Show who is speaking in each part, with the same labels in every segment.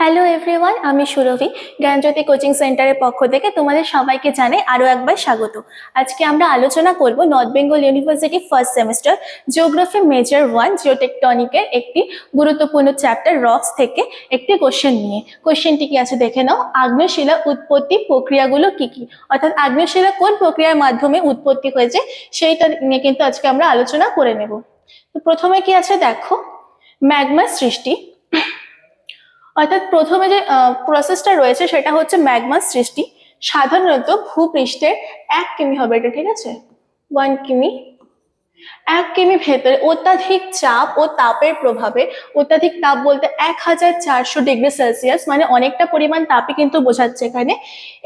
Speaker 1: Hello everyone আমি সুরভি, জ্ঞানজ্যোতি coaching সেন্টারের পক্ষ থেকে তোমাদের সবাইকে জানাই আরও একবার স্বাগত। আজকে আমরা আলোচনা করব North Bengal University first semester geography major one জিওটেকটনিকের একটি গুরুত্বপূর্ণ চ্যাপ্টার রক্স থেকে একটি কোশ্চেন নিয়ে। কোশ্চেনটি কি আছে দেখে নাও। আগ্নেয়শিলা উৎপত্তি প্রক্রিয়াগুলো কি কি? অর্থাৎ আগ্নেয়শিলা কোন প্রক্রিয়ার মাধ্যমে উৎপত্তি হয়েছে সেইটা নিয়ে কিন্তু আজকে আমরা আলোচনা করে নেব। তো প্রথমে কি আছে দেখো? ম্যাগমার সৃষ্টি। অর্থাৎ প্রথমে যে প্রসেসটা রয়েছে সেটা হচ্ছে ম্যাগমার সৃষ্টি। সাধারণত ভূপৃষ্ঠের এক কিমি হবে এটা, ঠিক আছে? ওয়ান কিমি এক কিমি ভেতরে অত্যাধিক চাপ ও তাপের প্রভাবে, অত্যাধিক তাপ বলতে এক হাজার চারশো ডিগ্রি সেলসিয়াস মানে অনেকটা পরিমাণ তাপই কিন্তু বোঝাচ্ছে এখানে।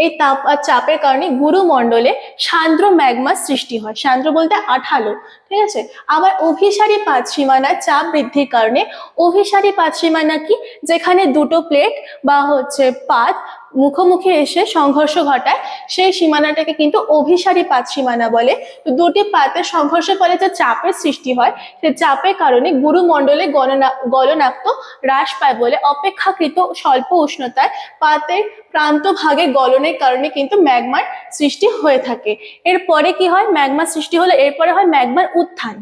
Speaker 1: এই তাপ আর চাপের কারণে গুরুমণ্ডলে সান্দ্র ম্যাগমার সৃষ্টি হয়। সান্দ্র বলতে আঠালো, ঠিক আছে? আবার অভিসারী পাত সীমানার চাপ বৃদ্ধির কারণে অভিসারী পাত সীমানা কি? যেখানে দুটো প্লেট বা হচ্ছে পাত মুখোমুখি এসে সংঘর্ষ ঘটায়, সেই সীমানাটাকে কিন্তু অভিসারী পাত সীমানা বলে। তো দুটি পাতের সংঘর্ষের ফলে যে চাপের সৃষ্টি হয় সেই চাপের কারণে গুরুমণ্ডলে গণনা, গলনাক্ত হ্রাস পায় বলে অপেক্ষাকৃত স্বল্প উষ্ণতায় পাতের প্রান্ত ভাগে গলনের কারণে কিন্তু ম্যাগমার সৃষ্টি হয়ে থাকে। এরপরে কি হয়? ম্যাগমার সৃষ্টি হলে, এরপরে হয় ম্যাগমার উত্থান।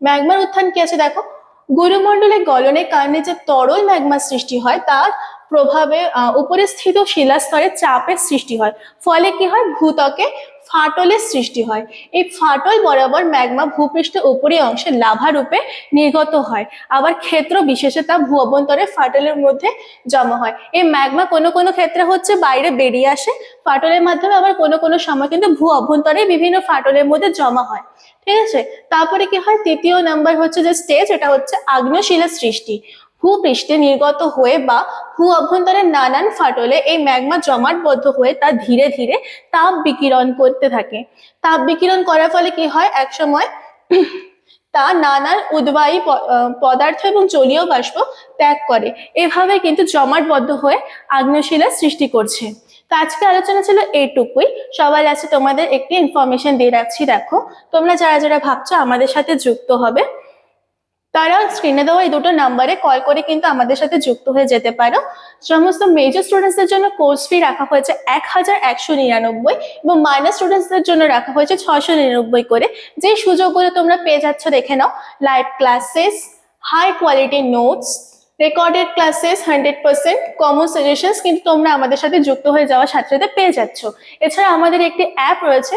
Speaker 1: ম্যাগমার উত্থান কি আছে দেখো? গুরুমণ্ডলে গলনের কারণে যে তরল ম্যাগমার সৃষ্টি হয়, তার প্রভাবে উপরে স্থিত শিলাস্তরে চাপের সৃষ্টি হয়। ফলে কি হয়? ভূত্বকে ফাটলের সৃষ্টি হয়। এই ফাটল বরাবর ম্যাগমা ভূপৃষ্ঠের উপরি অংশে লাভা রূপে নির্গত হয়। আবার ক্ষেত্র বিশেষে তা ভূ অভ্যন্তরে ফাটলের মধ্যে জমা হয়। এই ম্যাগমা কোনো কোনো ক্ষেত্রে হচ্ছে বাইরে বেরিয়ে আসে। ফাটলের মাধ্যমে আবার কোনো কোনো সময় কিন্তু ভূ অভ্যন্তরে বিভিন্ন ফাটলের মধ্যে জমা হয়। ঠিক আছে? তারপরে কি হয়? তৃতীয় নাম্বার হচ্ছে যে স্টেজ এটা হচ্ছে আগ্নেয়শিলার সৃষ্টি। ভূপৃষ্ঠে নির্গত হয়ে বা ভূ অভ্যন্তরের নানান ফাটলে এই ম্যাগমা জমাটবদ্ধ হয়ে তা ধীরে ধীরে তাপ বিকিরণ করতে থাকে। তাপ বিকিরণ করার ফলে কি হয়? একসময় তা নানান উদ্বায়ী পদার্থ এবং জলীয় বাষ্প ত্যাগ করে। এভাবে কিন্তু জমাটবদ্ধ হয়ে আগ্নেয়শিলার সৃষ্টি করছে। তো আজকে আলোচনা ছিল এইটুকুই সবাই আছে তোমাদের একটি ইনফরমেশন দিয়ে রাখছি। দেখো, তোমরা যারা যারা ভাবছ আমাদের সাথে যুক্ত হবে। তারা স্ক্রিনে দেওয়া এই দুটো নাম্বারে কল করে কিন্তু আমাদের সাথে যুক্ত হয়ে যেতে পারো। সমস্ত মেজর স্টুডেন্টসদের জন্য কোর্স ফি রাখা হয়েছে এক হাজার একশো নিরানব্বই এবং মাইনাস স্টুডেন্টসদের জন্য রাখা হয়েছে ছশো নিরানব্বই করে। যে সুযোগগুলো তোমরা পেয়ে যাচ্ছ দেখে নাও। Live classes high quality notes recorded classes hundred percent common suggestions কিন্তু তোমরা আমাদের সাথে যুক্ত হয়ে যাওয়ার সাথে সাথে পেয়ে যাচ্ছ। এছাড়া আমাদের একটি অ্যাপ রয়েছে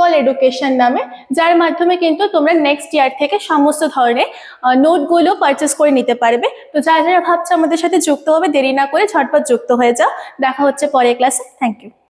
Speaker 1: কল এডুকেশন নামে, যার মাধ্যমে কিন্তু তোমরা নেক্সট ইয়ার থেকে সমস্ত ধরনের নোটগুলো পারচেস করে নিতে পারবে। তো যারা যারা ভাবছ আমাদের সাথে যুক্ত হবে, দেরি না করে ঝটপট যুক্ত হয়ে যাও। দেখা হচ্ছে পরের ক্লাসে থ্যাংক ইউ